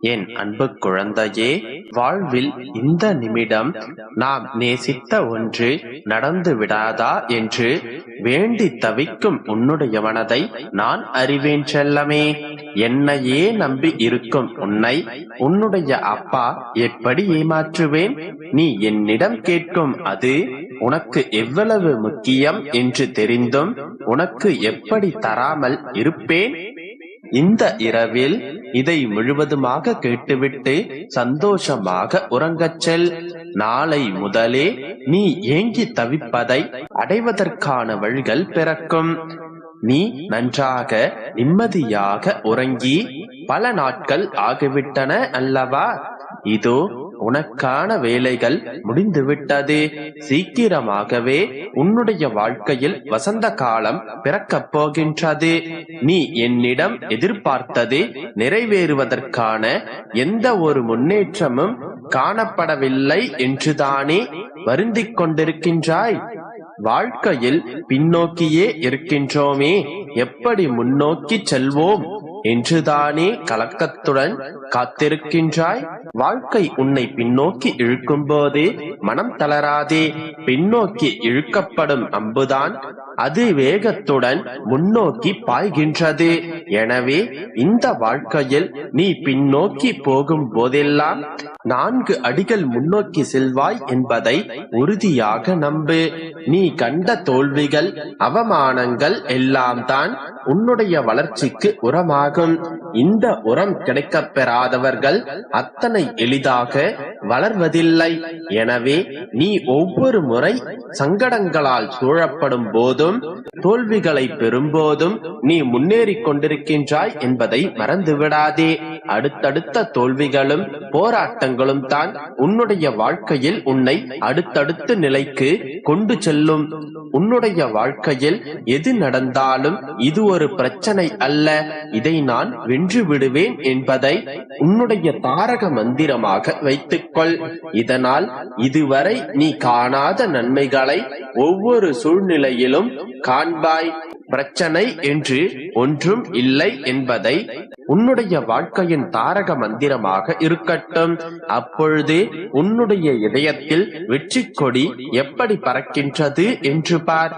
என் அன்பு குழந்தையே வாழ்வில் இந்த நிமிடம் நாம் நேசித்த ஒன்று நடந்து விடாதா என்று வேண்டி தவிக்கும் உன்னுடைய மனதை நான் அறிவேன் செல்லமே. என்னையே நம்பி இருக்கும் உன்னை உன்னுடைய அப்பா எப்படி ஏமாற்றுவேன்? நீ என்னிடம் கேட்கும் அது உனக்கு எவ்வளவு முக்கியம் என்று தெரிந்தும் உனக்கு எப்படி தராமல் இருப்பேன்? இந்த இரவில் இதை முழுவதுமாக கேட்டுவிட்டு சந்தோஷமாக உறங்கச் செல். நாளை முதலே நீ ஏங்கி தவிப்பதை அடைவதற்கான வழிகள் பிறக்கும். நீ நன்றாக நிம்மதியாக உறங்கி பல நாட்கள் ஆகிவிட்டன அல்லவா? இதோ உனக்கான வேலைகள் முடிந்துவிட்டது. சீக்கிரமாகவே உன்னுடைய வாழ்க்கையில் வசந்த காலம் பிறக்கப் போகின்றது. நீ என்னிடம் எதிர்பார்த்தது நிறைவேறுவதற்கான எந்த ஒரு முன்னேற்றமும் காணப்படவில்லை என்றுதானே வருந்திக் கொண்டிருக்கின்றாய். வாழ்க்கையில் பின்னோக்கியே இருக்கின்றோமே. எப்படி முன்னோக்கி செல்வோம்? என்றுதானே கலக்கத்துடன் காத்திருக்கின்றாய்? வாழ்க்கை உன்னை பின்னோக்கி இழுக்கும் போது மனம் தளராதே பின்னோக்கி இழுக்கப்படும் அம்புதான் அது வேகத்துடன் முன்னோக்கி பாய்கின்றது. எனவே இந்த வாழ்க்கையில் நீ பின்னோக்கி போகும் போதெல்லாம் நான்கு அடிகள் முன்னோக்கி செல்வாய் என்பதை உறுதியாக நம்பு. நீ கண்ட தோல்விகள் அவமானங்கள் எல்லாம் தான் உன்னுடைய வளர்ச்சிக்கு உரமாகும். இந்த உரம் கிடைக்கப் பெறாதவர்கள் அத்தனை எளிதாக வளர்வதில்லை. எனவே நீ ஒவ்வொரு முறை சங்கடங்களால் சூழப்படும் போதும் தோல்விகளை பெறும்போதும் நீ முன்னேறிக் கொண்டிருக்கின்றாய் என்பதை மறந்துவிடாதே. அடுத்தடுத்த தோல்விகளும் போராட்டங்களும் தான் உன்னுடைய வாழ்க்கையில் உன்னை அடுத்தடுத்த நிலைக்கு கொண்டு செல்லும். உன்னுடைய வாழ்க்கையில் எது நடந்தாலும் இது ஒரு பிரச்சனை அல்ல. இதை நான் வென்று விடுவேன் என்பதை உன்னுடைய தாரக மந்திரமாக வைத்துக்கொள். இதனால் இதுவரை நீ காணாத நன்மைகளை ஒவ்வொரு சூழ்நிலையிலும் காண்பாய். பிரச்சனை என்று ஒன்றும் இல்லை என்பதை உன்னுடைய வாழ்க்கையின் தாரக மந்திரமாக இருக்கட்டும். அப்பொழுது உன்னுடைய இதயத்தில் வெற்றி கொடி எப்படி பறக்கின்றது என்று பார்.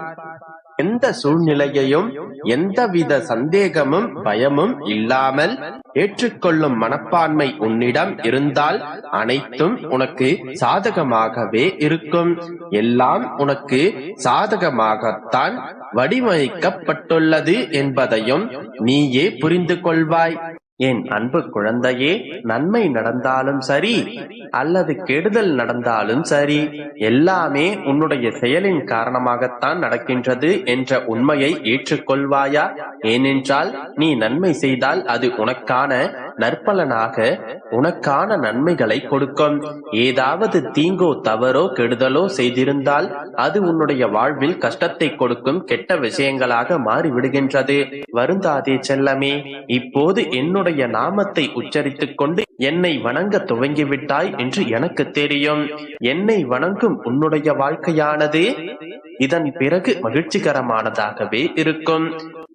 எந்த சூழ்நிலையையும் எந்தவித சந்தேகமும் பயமும் இல்லாமல் ஏற்றுக்கொள்ளும் மனப்பான்மை உன்னிடம் இருந்தால் அனைத்தும் உனக்கு சாதகமாகவே இருக்கும். எல்லாம் உனக்கு சாதகமாகத்தான் வடிவமைக்கப்பட்டுள்ளது என்பதையும் நீயே புரிந்து கொள்வாய். என் அன்பு குழந்தையே நன்மை நடந்தாலும் சரி அல்லது கெடுதல் நடந்தாலும் சரி எல்லாமே உன்னுடைய செயலின் காரணமாகத்தான் நடக்கின்றது என்ற உண்மையை ஏற்றுக்கொள்வாயா? ஏனென்றால் நீ நன்மை செய்தால் அது உனக்கான நற்பலனாக உனக்கான நன்மைகளை கொடுக்கும். ஏதாவது தீங்கோ தவறோ கெடுதலோ செய்திருந்தால் அது உன்னுடைய வாழ்வில் கஷ்டத்தை கொடுக்கும் கெட்ட விஷயங்களாக மாறிவிடுகின்றது. வருந்தாதே செல்லமே இப்போது என்னுடைய நாமத்தை உச்சரித்துக் கொண்டு என்னை வணங்க துவங்கிவிட்டாய் என்று எனக்கு தெரியும். என்னை வணங்கும் உன்னுடைய வாழ்க்கையானது இதன் பிறகு மகிழ்ச்சிகரமானதாகவே இருக்கும்.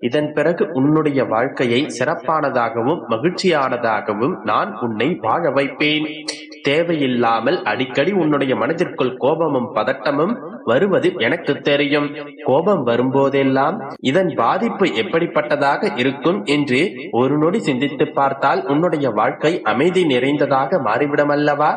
இதன் பிறகு உன்னுடைய வாழ்க்கையை சிறப்பானதாகவும் மகிழ்ச்சியானதாகவும் நான் உன்னை வாழ வைப்பேன். தேவையில்லாமல் அடிக்கடி உன்னுடைய மனதிற்குள் கோபமும் பதட்டமும் வருவது எனக்கு தெரியும். கோபம் வரும்போதெல்லாம் இதன் பாதிப்பு எப்படிப்பட்டதாக இருக்கும் என்று ஒரு நொடி சிந்தித்து பார்த்தால் உன்னுடைய வாழ்க்கை அமைதி நிறைந்ததாக மாறிவிடும் அல்லவா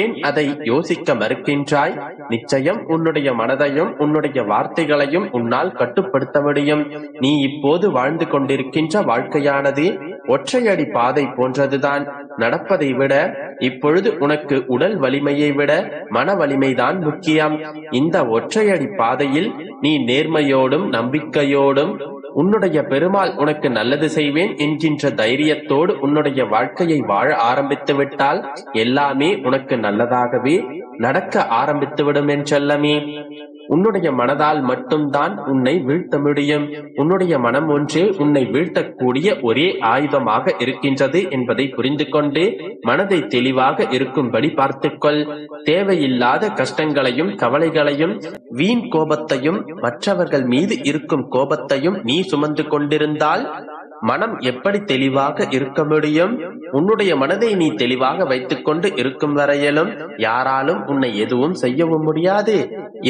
ஏன் அதை யோசிக்க மறுக்கின்றாய்? நிச்சயம் உன்னுடைய மனதையும் உன்னுடைய வார்த்தைகளையும் உன்னால் கட்டுப்படுத்த முடியும். நீ இப்போது வாழ்ந்து கொண்டிருக்கின்ற வாழ்க்கையானது ஒற்றையடி பாதை போன்றதுதான். நடப்பதை விட இப்பொழுது உனக்கு உடல் வலிமையை விட மன வலிமைதான் முக்கியம். இந்த ஒற்றையடி பாதையில் நீ நேர்மையோடும் நம்பிக்கையோடும் உன்னுடைய பெருமாள் உனக்கு நல்லது செய்வேன் என்கின்ற தைரியத்தோடு உன்னுடைய வாழ்க்கையை வாழ ஆரம்பித்து விட்டால் எல்லாமே உனக்கு நல்லதாகவே நடக்க ஆரம்பித்துவிடும் என்றல்லமே உன்னுடைய மனதால் மட்டும்தான் உன்னை வீழ்த்த முடியும். உன்னுடைய மனம் ஒன்றே உன்னை வீழ்த்தக்கூடிய ஒரே ஆயுதமாக இருக்கின்றது என்பதை புரிந்து கொண்டு மனதை தெளிவாக இருக்கும்படி பார்த்துக்கொள். தேவையில்லாத கஷ்டங்களையும் கவலைகளையும் வீண் கோபத்தையும் மற்றவர்கள் மீது இருக்கும் கோபத்தையும் நீ சுமந்து கொண்டிருந்தால் மனம் எப்படி தெளிவாக இருக்க முடியும்? உன்னுடைய மனதை நீ தெளிவாக வைத்துக்கொண்டு இருக்கும் வரையிலும் யாராலும் உன்னை எதுவும் செய்யவும் முடியாது.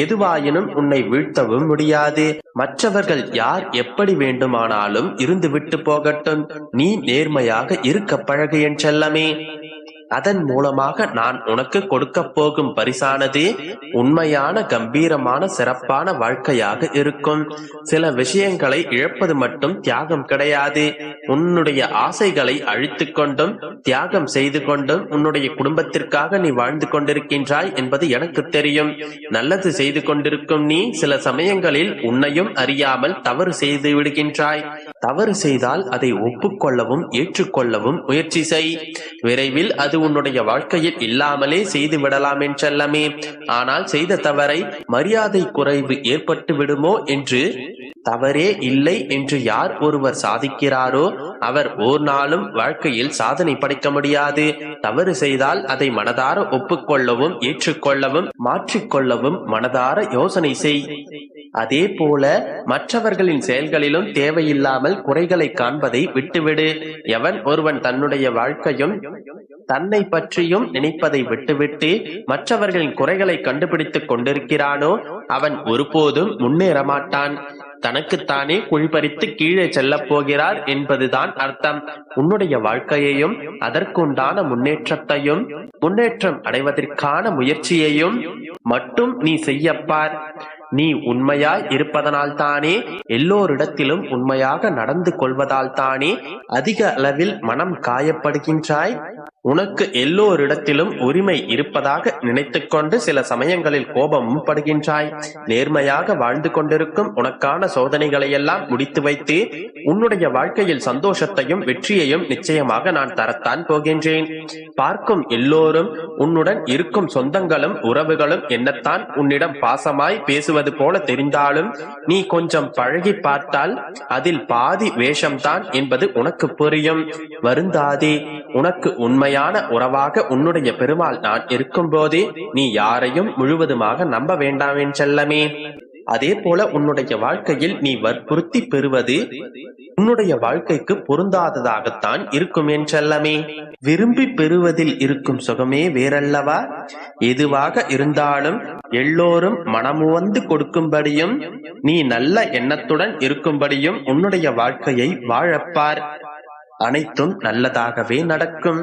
எதுவாயினும் உன்னை வீழ்த்தவும் முடியாது. மற்றவர்கள் யார் எப்படி வேண்டுமானாலும் இருந்து விட்டு போகட்டும். நீ நேர்மையாக இருக்க பழகு என் செல்லமே. அதன் மூலமாக நான் உனக்கு கொடுக்க போகும் பரிசானது உண்மையான கம்பீரமான சிறப்பான வாழ்க்கையாக இருக்கும். சில விஷயங்களை இழப்பது மட்டும் தியாகம் கிடையாது. உன்னுடைய ஆசைகளை அழித்துக் கொண்டும் தியாகம் செய்து கொண்டும் உன்னுடைய குடும்பத்திற்காக நீ வாழ்ந்து கொண்டிருக்கின்றாய் என்பது எனக்கு தெரியும். நல்லது செய்து கொண்டிருக்கும் நீ சில சமயங்களில் உன்னையும் அறியாமல் தவறு செய்து விடுகின்றாய். தவறு செய்தால் அதை ஒப்புக்கொள்ளவும் ஏற்றுக்கொள்ளவும் முயற்சி செய். விரைவில் அது உன்னுடைய வாழ்க்கையில் இல்லாமலே செய்து விடலாம் என்றல்லமே ஆனால் செய்த தவறை மரியாதை குறைவு ஏற்பட்டு விடுமோ என்று? தவறே இல்லை என்று யார் ஒருவர் சாதிக்கிறாரோ அவர் ஓர் நாளும் வாழ்க்கையில் சாதனை படைக்க முடியாது. தவறு செய்தால் அதை மனதார ஒப்புக்கொள்ளவும் ஏற்றுக்கொள்ளவும் மாற்றிக்கொள்ளவும் மனதார யோசனை செய். அதே போல மற்றவர்களின் செயல்களிலும் தேவையில்லாமல் குறைகளை காண்பதை விட்டுவிடு. எவன் ஒருவன் தன்னுடைய வாழ்க்கையும் தன்னை பற்றியும் நினைப்பதை விட்டுவிட்டு மற்றவர்களின் குறைகளை கண்டுபிடித்துக் கொண்டிருக்கிறானோ அவன் ஒருபோதும் முன்னேற மாட்டான் தனக்குத்தானே குழிபறித்து கீழே செல்லப் போகிறார் என்பதுதான் அர்த்தம். உன்னுடைய வாழ்க்கையையும் அதற்குண்டான முன்னேற்றத்தையும் முன்னேற்றம் அடைவதற்கான முயற்சியையும் மட்டும் நீ செய்யப்பார் நீ உண்மையாய் இருப்பதனால்தானே? எல்லோரிடத்திலும் உண்மையாக நடந்து கொள்வதால்தானே? அதிக அளவில் மனம் காயப்படுகின்றாய்? உனக்கு எல்லோரிடத்திலும் உரிமை இருப்பதாக நினைத்துக்கொண்டு சில சமயங்களில் கோபமும் படுகின்றாய். நேர்மையாக வாழ்ந்து கொண்டிருக்கும் உனக்கான சோதனைகளை எல்லாம் முடித்து வைத்து உன்னுடைய வாழ்க்கையில் சந்தோஷத்தையும் வெற்றியையும் நிச்சயமாக நான் தரத்தான் போகின்றேன். பார்க்கும் எல்லோரும் உன்னுடன் இருக்கும் சொந்தங்களும் உறவுகளும் என்னத்தான் உன்னிடம் பாசமாய் பேசுவது போல தெரிந்தாலும் நீ கொஞ்சம் பழகி பார்த்தால் அதில் பாதி வேஷம்தான் என்பது உனக்கு புரியும். வருந்தாதே உனக்கு உண்மையான உறவாக உன்னுடைய பெருமாள் நான் இருக்கும்போதே நீ யாரையும் முழுவதுமாக நம்ப வேண்டாம் செல்லமே. அதே போல உன்னுடைய வாழ்க்கையில் நீ வற்புறுத்தி பெறுவது உன்னுடைய வாழ்க்கைக்கு பொருந்தாததாகத்தான் இருக்கும் என் செல்லமே. விரும்பி பெறுவதில் இருக்கும் சுகமே வேறல்லவா? எதுவாக இருந்தாலும் எல்லோரும் மனமுவந்து கொடுக்கும்படியும் நீ நல்ல எண்ணத்துடன் இருக்கும்படியும் உன்னுடைய வாழ்க்கையை வாழப்பார். அனைத்தும் நல்லதாகவே நடக்கும்.